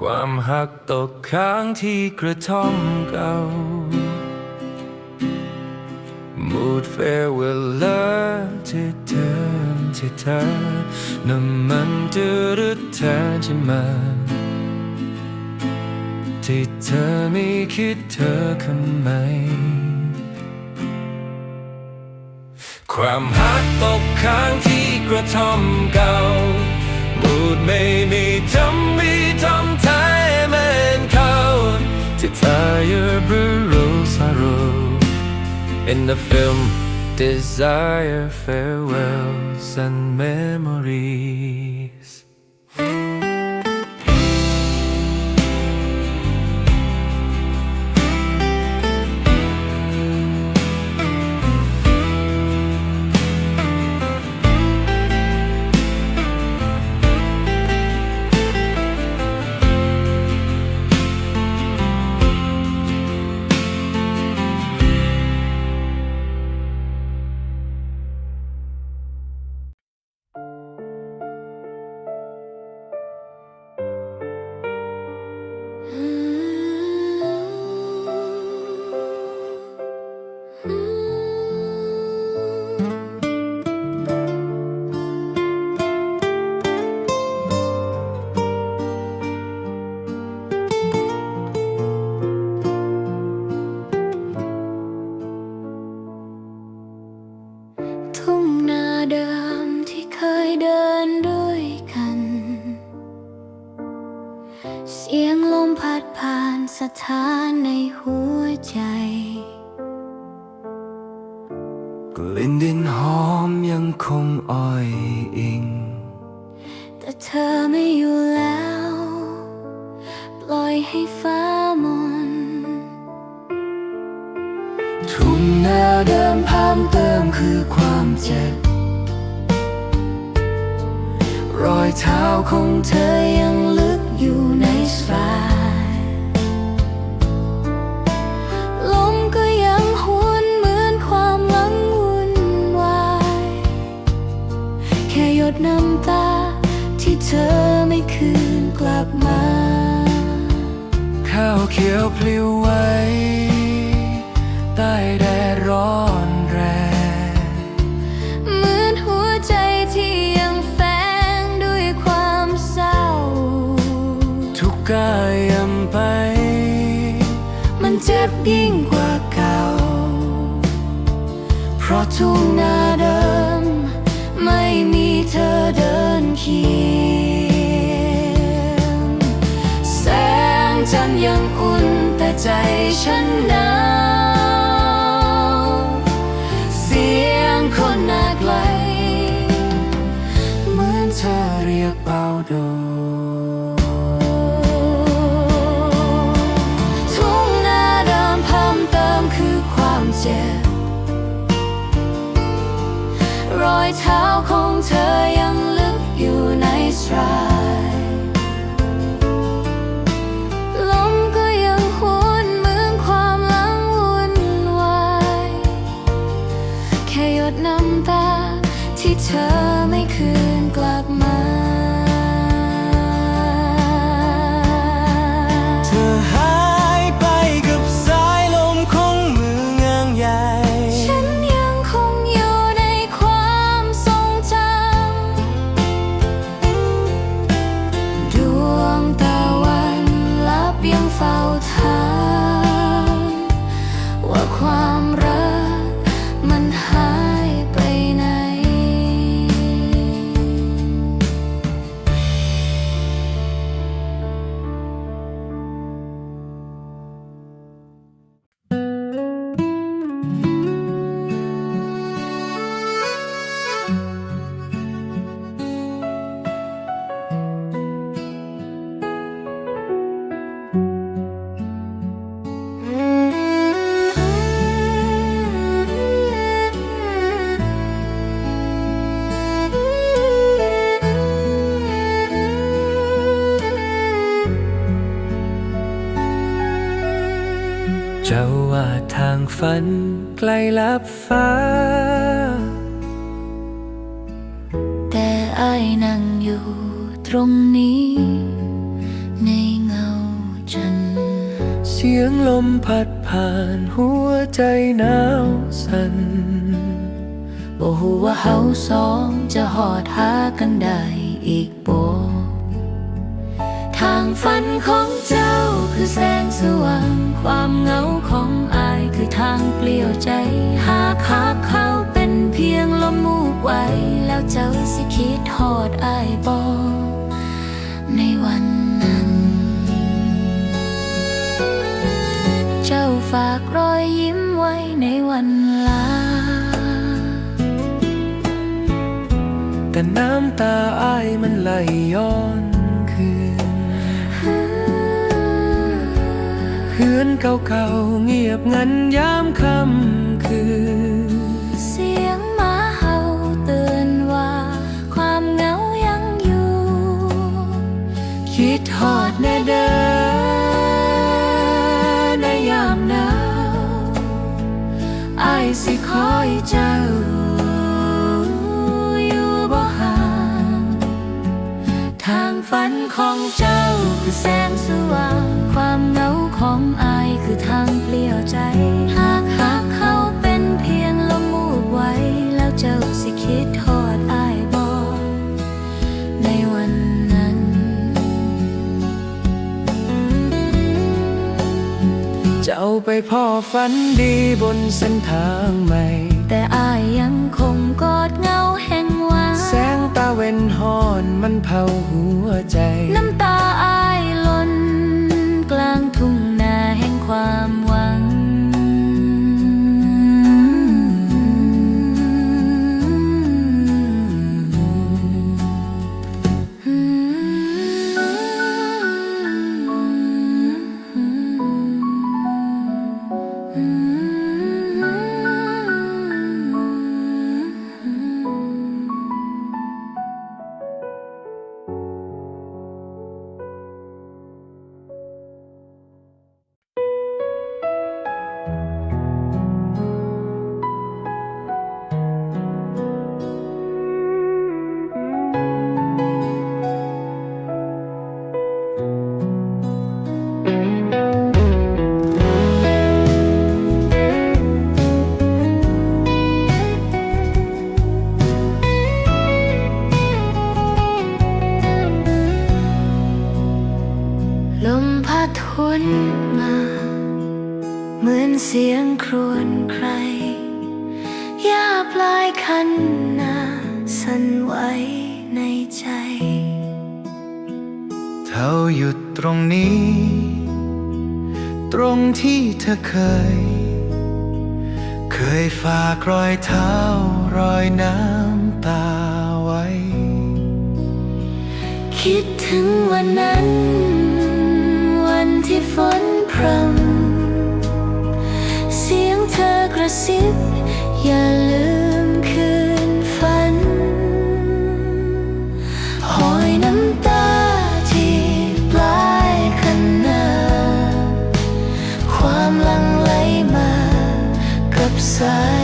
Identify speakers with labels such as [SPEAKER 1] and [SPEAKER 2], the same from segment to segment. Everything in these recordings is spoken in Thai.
[SPEAKER 1] ความหักตกค้างที่กระท่อมเก่า มูดเฟเวลาที่เธอที่เธอน้ำมันจะรึดแทนใช่ไหมที่เธอไม่คิดเธอคำไหมความหักตกค้างที่กระท่อมเก่า มูดไม่มีทำ ที่เธออยู่บรูสารู In the film Desire Farewells and Memories
[SPEAKER 2] เสียงลมพัดผ่านสถานในหัวใจ
[SPEAKER 1] กลิ่นดินหอมยังคงอ้อยอิง
[SPEAKER 2] แต่เธอไม่อยู่แล้ว ปล่อยให้ฟ้ามน
[SPEAKER 1] ทุ่งนาเดิมพามเติมคือความเจ็บ
[SPEAKER 2] รอยเท้าของเธอยังลึกอยู่ ในสาลมก็ยังหวนเหมือนความหลังวุ่นวาย แค่หยดน้ำตาที่เธอไม่คืนกลับมา
[SPEAKER 1] ข้าวเขียวพลิ้วไว
[SPEAKER 2] ทุ่งนาเดิม ไม่มีเธอเดินเคียงแสงจันทร์ยังอุ่นแต่ใจฉันหนาว เท้าของเธอยังลึกอยู่ในสรา
[SPEAKER 1] ฝันไกลลับฟ้า
[SPEAKER 2] แต่อายนั่งอยู่ตรงนี้ ในเงาฉัน เสี
[SPEAKER 1] ยงลมพัดผ่านหัวใจหนาวสั่น
[SPEAKER 2] บ่ฮู้ว่าเฮาสองจะหอดหากันได้อีกบ่ทางฝันของเจ้าคือแสงสว่างความเหงาของ คือทางเปลี่ยวใจ หากหักเขาเป็นเพียงลมมูกไว้ แล้วเจ้าสิคิดหอดอายบ่ในวันนั้น เจ้าฝากรอยยิ้มไว้ในวันลา
[SPEAKER 1] แต่น้ำตาอายมันไหลย้อน เฮือนเก่าๆเงียบงันยามค่ำคืน
[SPEAKER 2] เสียงหมาเห่าเตือนว่า ความเหงายังอยู่ คิดหอดแน่เด้อในยามหนาวอสิคอยเจ้าอยู่บ่ห่างทางฝันของเจ้าคือแสงสว่างความเหงา ของอายคือทางเปลี่ยวใจ หากหากเขาเป็นเพียงลมมูกไว้ แล้วเจ้าสิคิดทอดอายบอกในวันนั้น
[SPEAKER 1] เจ้าไปพ่อฝันดีบนเส้นทางใหม่
[SPEAKER 2] แต่อายยังคงกอดเงาแห่งวาน
[SPEAKER 1] แสงตาเว้นหอนมันเผาหัวใจ
[SPEAKER 2] น้ำตา น มือนเสียงครวญใครยาปลายคันนาสั่นไหวในใจ
[SPEAKER 1] เธอหยุดตรงนี้ ตรงที่เธอเคย เคยฝากรอยเท้ารอยน้ำตาไว้
[SPEAKER 2] คิดถึงวันนั้น วันที่ฝนพรำ ระซิบอย่าลืมคืนฝันหอยน้ำตาที่ปลายคันนาความลังไหลมากับสาย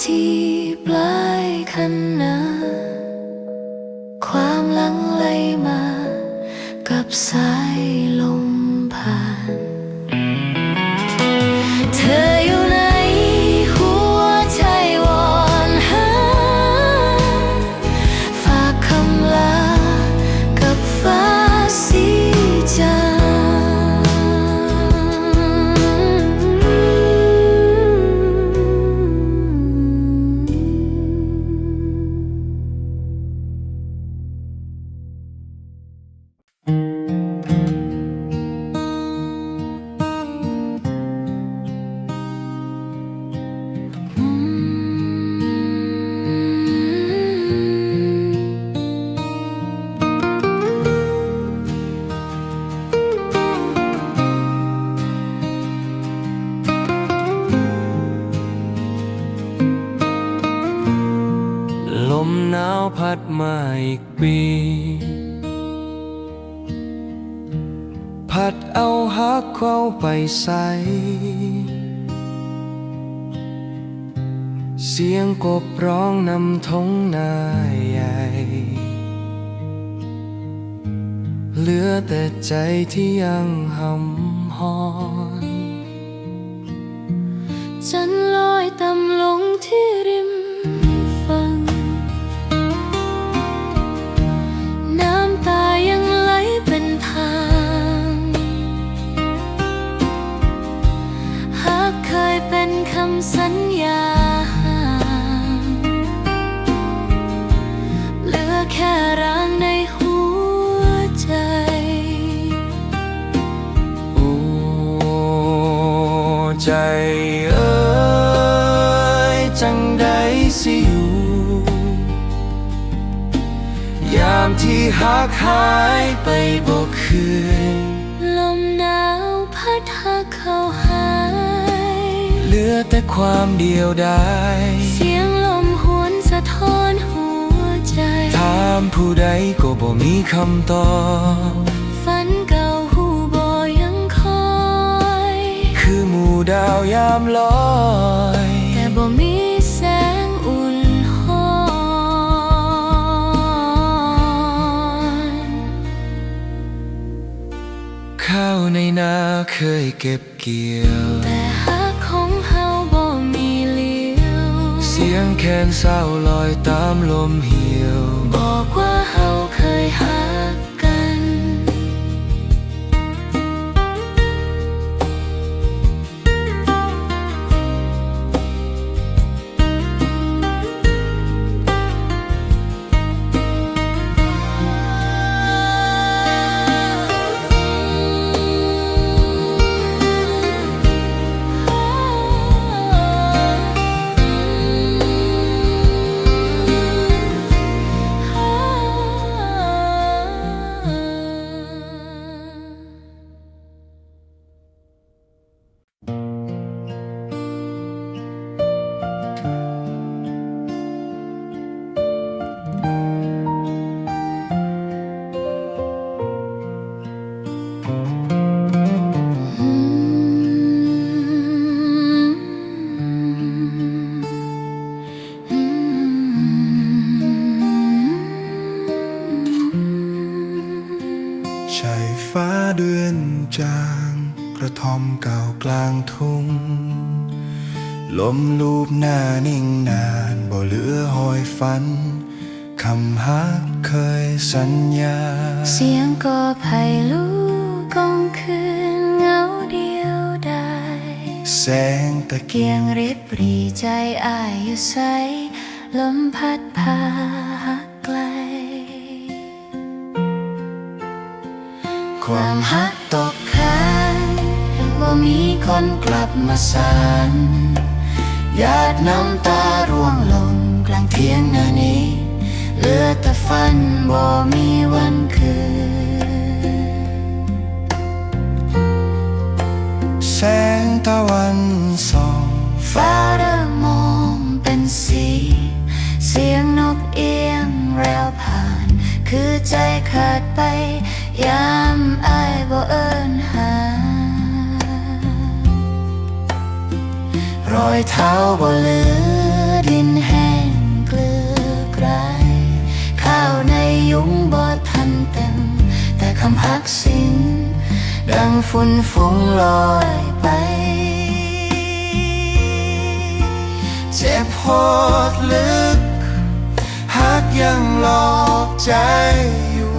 [SPEAKER 1] ті. พัด
[SPEAKER 2] มาอีก
[SPEAKER 1] ปี พัดเอาฮักเข้าไปใส่เสียงกบร้องนำท้องนาใหญ่ เหลือแต่ใจที่ยังหำหอามที่หักหายไปบอกคืน
[SPEAKER 2] ลมหนาวพัดหาเข้าหาย
[SPEAKER 1] เหลือแต่ความเดียวดาย
[SPEAKER 2] เสียงลมหวนสะท้อนหัวใจ
[SPEAKER 1] ถามผู้ใดก็บ่มีคำตอบ
[SPEAKER 2] ฝันเก่าหูบอยังคอย
[SPEAKER 1] คือหมู่ดาวยามลอย ข้าวในนาเคยเก็บเกี่ยว
[SPEAKER 2] แต่หักของเฮาบ่มีเลี้ยว
[SPEAKER 1] เสียงแคนเศร้าลอยตามลมเหี่ยว
[SPEAKER 3] สัญญา
[SPEAKER 2] เสียงก็ไผ่ลูกกองคืนเงาเดียวได้
[SPEAKER 3] แสงตะเกีย
[SPEAKER 2] งริบรีใจอายอยู่ใสลมพัดพาไกล ความฮักตกค้างว่ามีคนกลับมาสานหยาดน้ำตาร่วงลงกลางเทียงนานี้ เหลือแต่ฝันบ่มีวันคืน
[SPEAKER 3] แสงตะวันส่อง
[SPEAKER 2] ฟ้าเริ่มมองเป็นสี เสียงนกเอียงแรวผ่าน คือใจขาดไปยามอายบ่เอิ้นหา
[SPEAKER 3] รอยเท้าบ่เหลือ
[SPEAKER 2] ดิน ยุงบ่ทันเต็ม แต่คำพักเสี
[SPEAKER 1] ฝุ่นฟุ้งลอยไป
[SPEAKER 2] เจ็บโหดลึกหักยังหลอกใจอยู่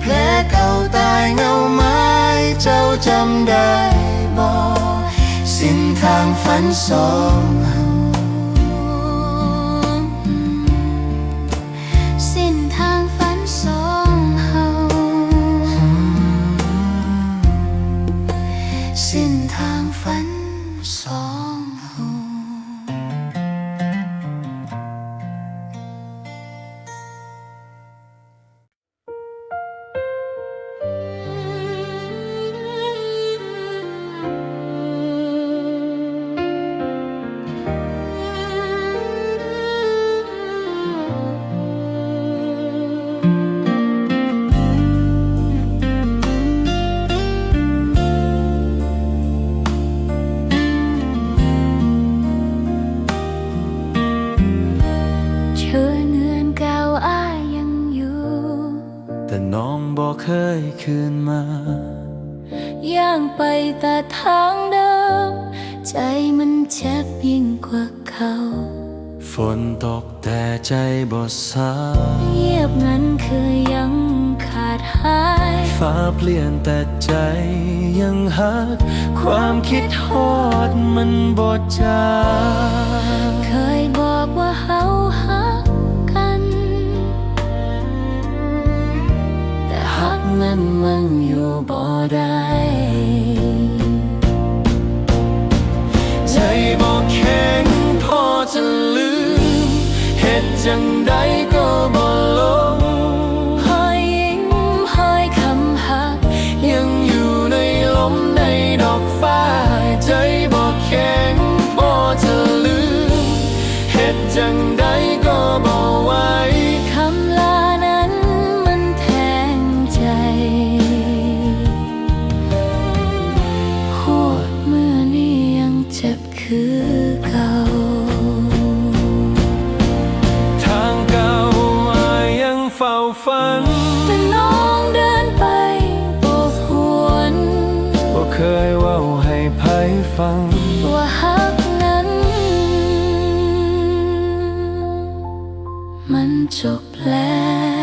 [SPEAKER 2] แผลเก่าตายเงาไม้เจ้าจำได้บอกสิ้นทางฝันสอง
[SPEAKER 1] สาเงีย
[SPEAKER 4] บ
[SPEAKER 1] งั้นคือยังขาดหาย
[SPEAKER 4] ฟ้าเปลี่ยนแต่ใจยังหัก ความคิดฮอดมันบ่จา
[SPEAKER 1] เคยบอกว่าเฮาหักกัน แต่หักนั้นมันอยู่บ่ได้
[SPEAKER 4] จบแล้ว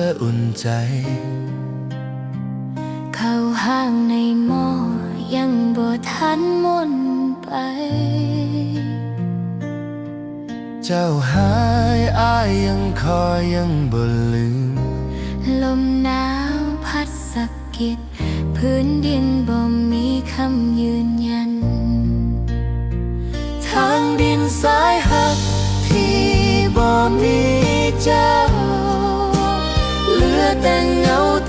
[SPEAKER 1] เค
[SPEAKER 4] ย
[SPEAKER 1] อุ่น
[SPEAKER 4] ใจ
[SPEAKER 2] เข้า
[SPEAKER 1] ห้างในหม้อยังบ่ทันหมนไป
[SPEAKER 2] เจ้าหายอายยังคอยยังบ่ลืม
[SPEAKER 1] ลมหนาวพัดสะกิด พื้นดินบ่มีคำยืนยัน
[SPEAKER 2] ทางดินสายหักที่บ่มีเจ้า เหลือแ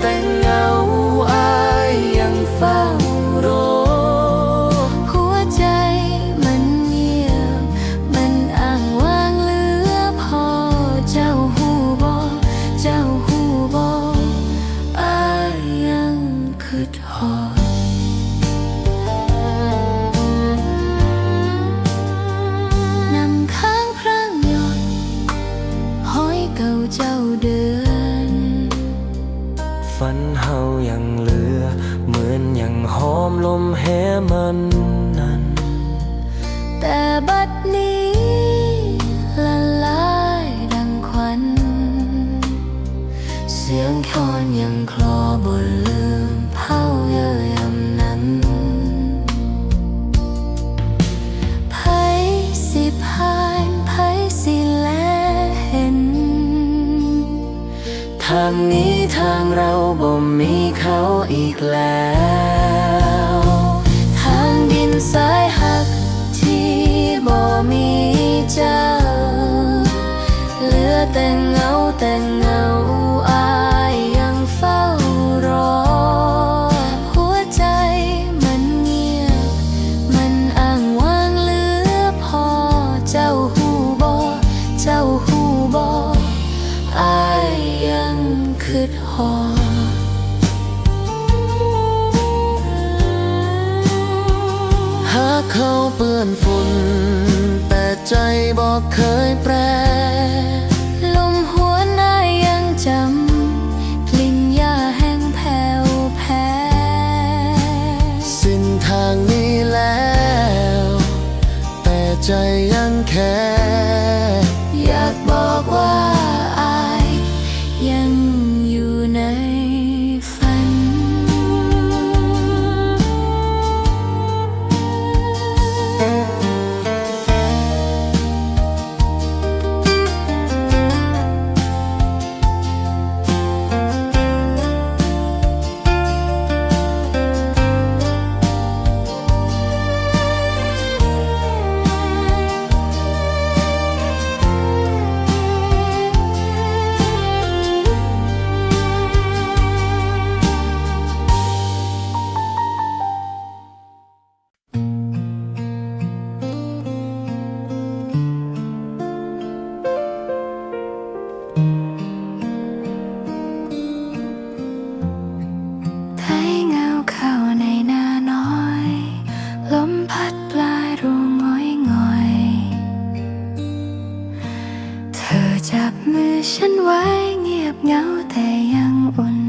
[SPEAKER 2] น
[SPEAKER 1] ไว้
[SPEAKER 2] เงียบเงาแต่ยังอุ่น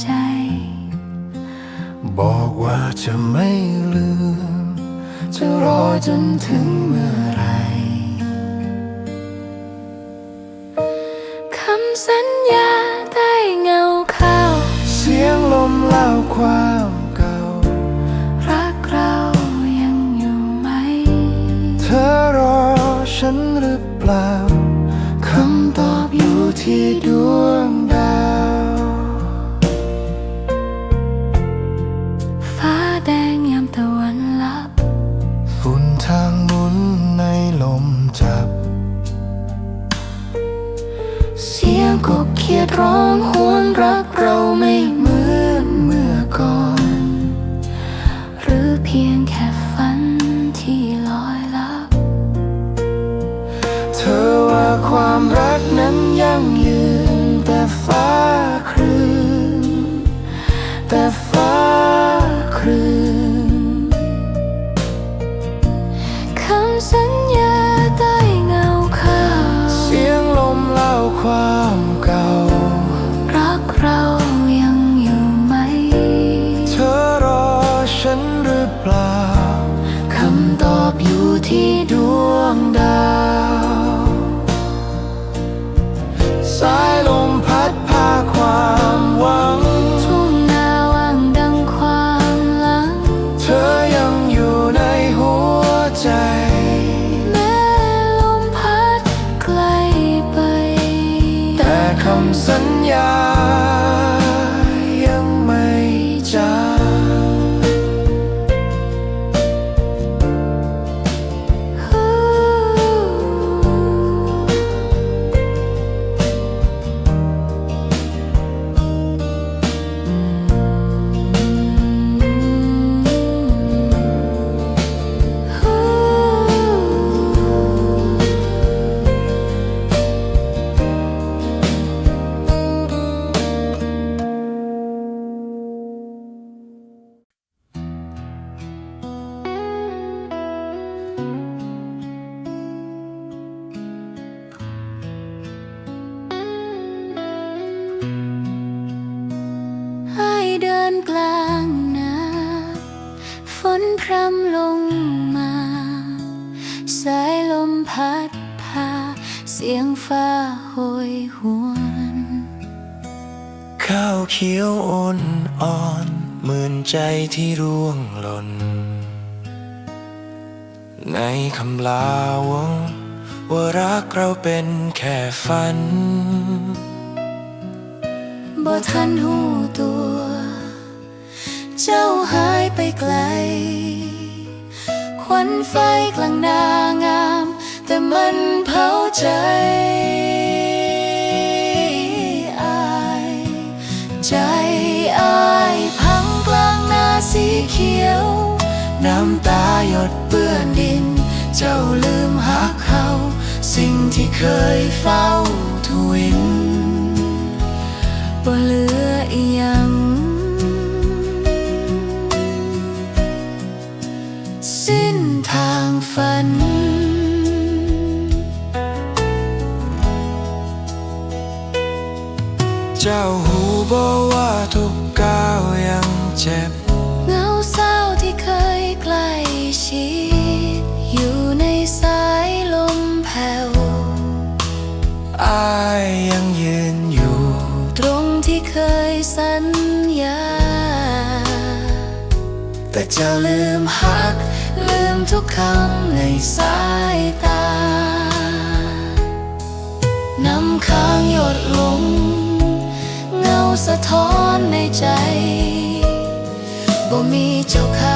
[SPEAKER 2] ใจ บอ
[SPEAKER 1] กว่าจะไม่ลืม
[SPEAKER 2] จะรอจนถึงเมื่อไรคำสัญญาใต้เงาเขา
[SPEAKER 1] เสียงลมเล่าความเก่า
[SPEAKER 2] รักเรายังอยู่ไหม
[SPEAKER 1] เธอรอฉันหรือเปล่า
[SPEAKER 2] เพียงแค่ฝันที่ลอยลับ
[SPEAKER 1] เธอว่าความรักำ
[SPEAKER 2] สัญญา
[SPEAKER 1] นพ
[SPEAKER 2] รำลงมา สายลมพัดพา เสียงฟ้าโหยหวน
[SPEAKER 1] ข้าวเขียวอ่อนอ่อนเหมือนใจที่ร่วงหล่น ในคำลาวงว่ารักเราเป็นแค่ฝัน
[SPEAKER 2] บ่ทันหูตัว เจ้าหายไปไกล ควันไฟกลางนางาม แต่มันเผาใจอายใจอายพังกลางนาสีเขียว น้ำตาหยดเปื้อนดิน เจ้าลืมหักเขา สิ่งที่เคยเฝ้าทวินบ่เหลือ ฝัน
[SPEAKER 3] เจ้าหูบอกว่าทุกก้าวยังเจ็บ
[SPEAKER 2] เงาเศร้าที่เคยใกล้ชิดอยู่ในสายลมแผ่ว
[SPEAKER 3] อายยังยืนอยู่
[SPEAKER 2] ตรงที่เคยสัญญา
[SPEAKER 3] แต่เจ้า
[SPEAKER 2] เจ้าลืมหักลืม ทุกคำในสายตา น้ำค้างหยดลง เงาสะท้อนในใจ บ่มีเจ้าค่ะ